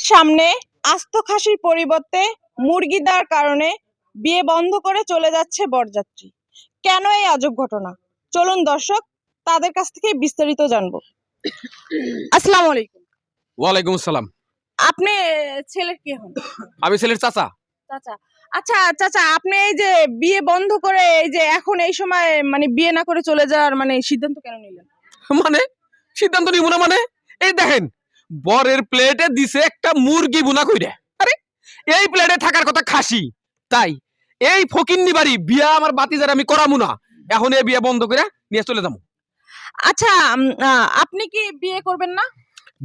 বাড়ির সামনে আস্ত খাসির পরিবর্তে মুরগি দেওয়ার কারণে বিয়ে বন্ধ করে চলে যাচ্ছে বরযাত্রী। কেন এই আজব ঘটনা? চলুন দর্শক তাদের কাছ থেকে বিস্তারিত জানব। আসসালামু আলাইকুম। ওয়ালাইকুম আসসালাম। আপনি ছেলের কে হন? আমি ছেলের চাচা। চাচা। আচ্ছা চাচা আপনি এই যে বিয়ে বন্ধ করে এই যে এখন এই সময় মানে বিয়ে না করে চলে যাওয়ার মানে সিদ্ধান্ত কেন নিলেন? মানে? সিদ্ধান্ত নিব না মানে? এই দেখেন বরের প্লেটে দিছে একটা মুরগি বুনা কইরে। আরে এই প্লেটে থাকার কথা খাসি। তাই এই ফকিন্নি বাড়ি বিয়া আমার বাতিজার আমি করামু না। এখন এই বিয়া বন্ধ করে নিয়ে চলে যাব আচ্ছা আপনি কি বিয়ে করবেন না?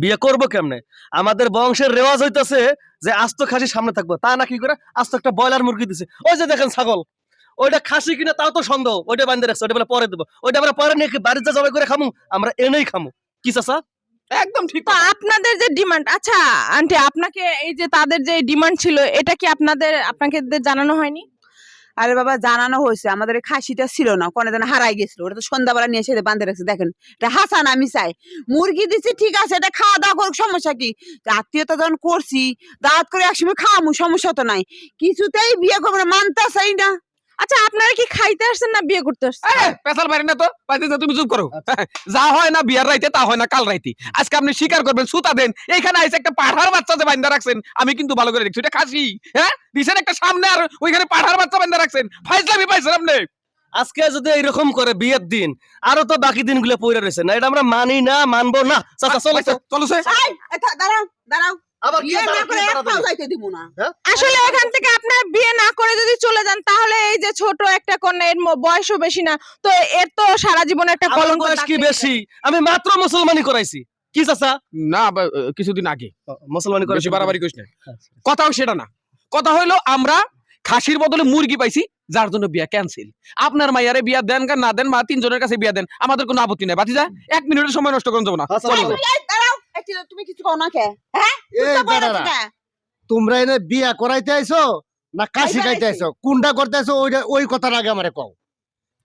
বিয়ে করব কেমনে? আমাদের বংশের রেওয়াজ হইতাছে যে আস্ত খাসি সামনে থাকব। তা না কি করে আস্ত একটা ব্রয়লার মুরগি দিছে। ওই যে দেখেন ছাগল। ওইটা খাসি কিনা তাও তো সন্দেহ। ওইটা বান্ধে রাখছে ওইটা বলে পরে দেবো। ওইটা আমরা পরে নিয়ে কি বাড়িতে জবাই করে খামু? আমরা এনেই খামু। কি চাচা? একদম ঠিক তো আপনাদের যে ডিমান্ড আচ্ছা আন্টি আপনাকে এই যে তাদের যে ডিমান্ড ছিল এটা কি আপনাদের আপনাকে জানানো হয়নি? আরে বাবা জানানো হয়েছে। আমাদের খাসিটা ছিল না কোনে যেন হারাই গেছিল। ওটা তো সন্ধ্যাবেলা নিয়ে এসে বাঁধে রাখছে দেখেন। এটা হাসান আমি চাই। মুরগি দিছি ঠিক আছে এটা খাওয়া দাওয়া করুক সমস্যা কি? আত্মীয়তা যখন করছি দাওয়াত করে একসময় খাওয়ামু সমস্যা তো নাই। কিছুতেই বিয়ে করব না মানতে চাই না। আচ্ছা আপনারা কি খাইতে আসছেন না বিয়ে করতে আসছেন? আরে, পেশাল বাইরে না তো? বাতিজা তুমি চুপ করো। যা হয় না বিয়ার রাইতে তা হয় না কাল রাইতে। আজকে আপনি স্বীকার করবেন সুতা দেন। এইখানে আইসে একটা পাঠার বাচ্চা যে বান্ধা রাখছেন আমি কিন্তু ভালো করে দেখছি এটা খাসি হ্যাঁ? দিছেন একটা সামনে আর ওইখানে পাঠার বাচ্চা বান্ধা রাখছেন। ফাইজলামি পাইছেন আপনি? আজকে যদি এইরকম করে বিয়ের দিন আরও তো বাকি দিনগুলো পড়ে রয়েছে। না এটা আমরা মানি না মানবো না। চাচা চলো তো। চলো এই, দাঁড়াও দাঁড়াও। আবার বিয়ে না করে এক পাও যাইতে দিব না। আসলে এখান থেকে আপনার বিয়ে না করে যদি চলে যান তাহলে এই যে ছোট একটা কন্যা এর বয়সও বেশি না। তো এর তো সারা জীবন একটা কলঙ্ক বয়স কি বেশি? আমি মাত্র মুসলমানি করাইছি। কি চাচা? না কিছুদিন আগে। মুসলমানি করাইছি বাড়াবাড়ি করিস না। কথাও সেটা না। কথা হইল আমরা খাসির বদলে মুরগি পাইছি যার জন্য বিয়া ক্যান্সেল আপনার মাইয়ারে বিয়া দেন না দেন মা তিনজনের কাছে বিয়া দেন আমাদের কোনো আপত্তি নাই। বাতিজা এক মিনিটের সময় নষ্ট করুন যাব না। তুমি কিছু কও না কে? হ্যাঁ? এই। তোমরা এনে বিয়া করাইতে আইছো না কাশি খাইতে আইছো? কোনটা করতে আইছো? ওইটা ওই কথার আগে আমারে কও।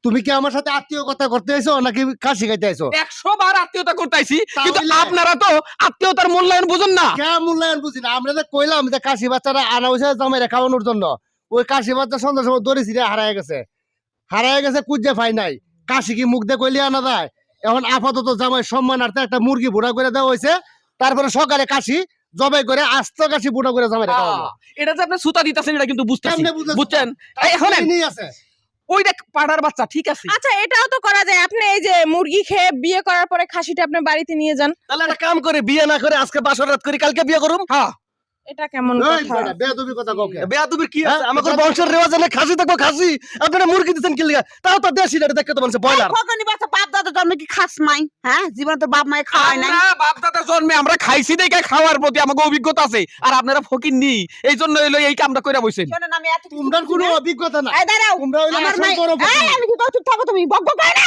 তুমি কি আমার সাথে আত্মীয় কথা করতে আইছো নাকি কাশি খাইতে আইছো? একশো বার আত্মীয়তা করতেছি কিন্তু আপনারা তো আত্মীয়তার মূল্যায়ন বুঝুন না। কে মূল্যায়ন বুঝি না? আমরা যে কইলাম যে কাশি বাচ্চাটা আনা হয়েছে জামাইরে খাওয়ানোর জন্য ওই কাশি বাচ্চা সন্ধ্যার সময় দড়ি ছিঁড়ে হারায় গেছে। হারায় গেছে কুজ্জে ফাই নাই। কাশি কি মুখ দিয়ে কইলে আনা যায়? এখন আপাতত জামাই সম্মানার্থে একটা মুরগি বুড়া করে দেওয়া হয়েছে। তারপরে সকালে কাশি জবাই করে আস্ত কাশি বুড়া করে আহ, এটা যে আপনি সুতা দিতেছেন এটা কিন্তু বুঝছেন? এখন আছে। ওই দেখ পাড়ার বাচ্চা ঠিক আছে? আচ্ছা এটাও তো করা যায়। আপনি এই যে মুরগি খেয়ে বিয়ে করার পরে খাসিটা আপনি বাড়িতে নিয়ে যান। তাহলে একটা কাম করে বিয়ে না করে আজকে বাসর রাত করি কালকে বিয়ে করুম? হ্যাঁ। এটা কেমন কথা? বেয়াদবি কথা কাউকে বেয়াদুবির কি আছে? হ্যাঁ, আমাদের বংশের রেওয়াজ খাসি থাকব খাসি। আপনারা মুরগি দিচ্ছেন কি লিগা তাও তো দেশি এটা দেখতে তো বলছে ব্রয়লার। খোকনি বাচ্চা দাদা জন্মে কি খাস নাই হ্যাঁ? জীবনে তো বাপ মায়ের খাওয়াই নাই। আমরা বাপ দাদা জন্মে আমরা খাইছি দেখে খাওয়ার প্রতি আমাকে অভিজ্ঞতা আছে। আর আপনারা ফকির নি। এই জন্য এলো এই কামটা কইরা তোমরা কোনো অভিজ্ঞতা না এই দাঁড়াও তোমরা হইলে আমার আসল বড় এই, আমি কি থাকো তুমি? বক বক করে না?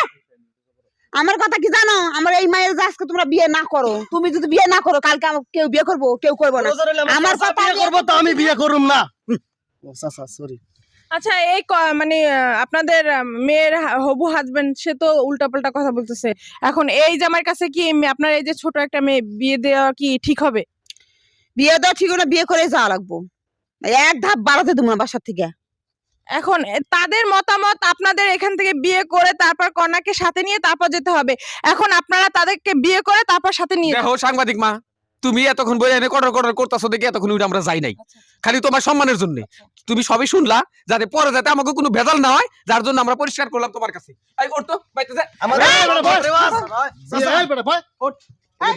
আমার কথা কি জানো? আমার এই মায়ের আজকে তোমরা বিয়ে না করো তুমি যদি বিয়ে না করো কালকে আমাকে কেউ বিয়ে করব কেউ করব না। আমার আমার কথা বিয়ে করব তো আমি বিয়ে করুম না। সরি আচ্ছা এই ক- মানে আপনাদের মেয়ের হবু হাজবেন্ড সে তো উল্টাপাল্টা কথা বলতেছে। এখন এই জামার কাছে কি আপনার এই যে ছোট একটা মেয়ে বিয়ে দেওয়া কি ঠিক হবে? বিয়ে দেওয়া ঠিক না বিয়ে করে যাওয়া লাগবো। এক ধাপ বাড়াতে দেবো না বাসার থেকে। এখন তাদের মতামত আপনাদের এখান থেকে বিয়ে করে তারপর কন্যাকে সাথে নিয়ে তারপর যেতে হবে। এখন আপনারা তাদেরকে বিয়ে করে তারপর সাথে নিয়ে দেখো সাংবাদিক মা। তুমি এতক্ষণ বই এনে কটর কটর করতেছো দেখে এতক্ষণ আমরা যাই নাই। খালি তোমার সম্মানের জন্য। তুমি সবই শুনলা যাতে পরে যাতে আমাকে কোনো ভেজাল না হয় যার জন্য আমরা পরিষ্কার করলাম তোমার কাছে। বাইতে যা। রেওয়াজ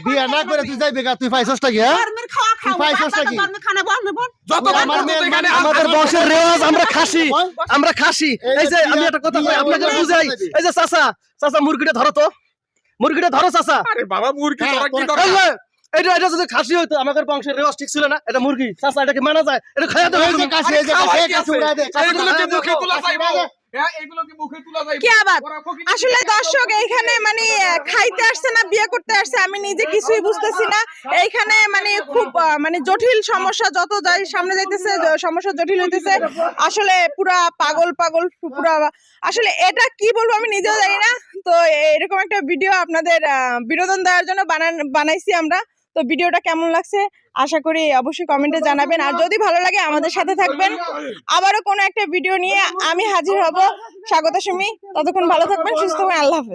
বিয়ে- না করে তুই যাইবে গা, তুই পাইছস হ্যাঁ? ধর্মের খাওয়া খাও পাইছস বাপ দাদা নাকি? খানা বল বল যত আমার আমার এখানে আমাদের বংশের রেওয়াজ আমরা খাসি আমরা খাসি। এই যে আমি একটা কথা কই আপনাকে বুঝাই। এই যে চাচা চাচা মুরগিটা ধরো তো। মুরগিটা ধরো চাচা। আরে বাবা মুরগি হ্যাঁ, কি দরকার? যে, এটা এটা যদি খাসি হইতো আমাদের বংশের রেওয়াজ ঠিক ছিল না। এটা মুরগি চাচা এটা মানা যায়? এটা খাইয়া দেবো এই কাশি, এই যে কাশি, কাশি আছে? দে, কাশি এইগুলো কি উড়াই দে, মুখে তোলা যাইবো? উড়াই দে। হ্যাঁ, এইগুলো কি মুখে তোলা যাইবো? কি আবার? ওরা ফকির- আসলে দর্শক এইখানে মানে খাইতে আসছে না বিয়ে করতে আসছে আমি নিজে কিছুই বুঝতেছি না। এইখানে মানে খুব মানে জটিল সমস্যা যত যাই সামনে যাইতেছে সমস্যা জটিল হইতেছে। আসলে পুরা পাগল পাগল পুরা আসলে এটা কি বলব আমি নিজেও জানি না। তো এরকম একটা ভিডিও আপনাদের বিনোদন দেওয়ার জন্য বানান বানাইছি আমরা। তো ভিডিওটা কেমন লাগছে? আশা করি অবশ্যই কমেন্টে জানাবেন। আর যদি ভালো লাগে, আমাদের সাথে থাকবেন। আবারও কোনো একটা ভিডিও নিয়ে আমি হাজির হব। স্বাগত সুমি। ততক্ষণ ভালো থাকবেন, সুস্থ হবেন আল্লাহ হাফেজ।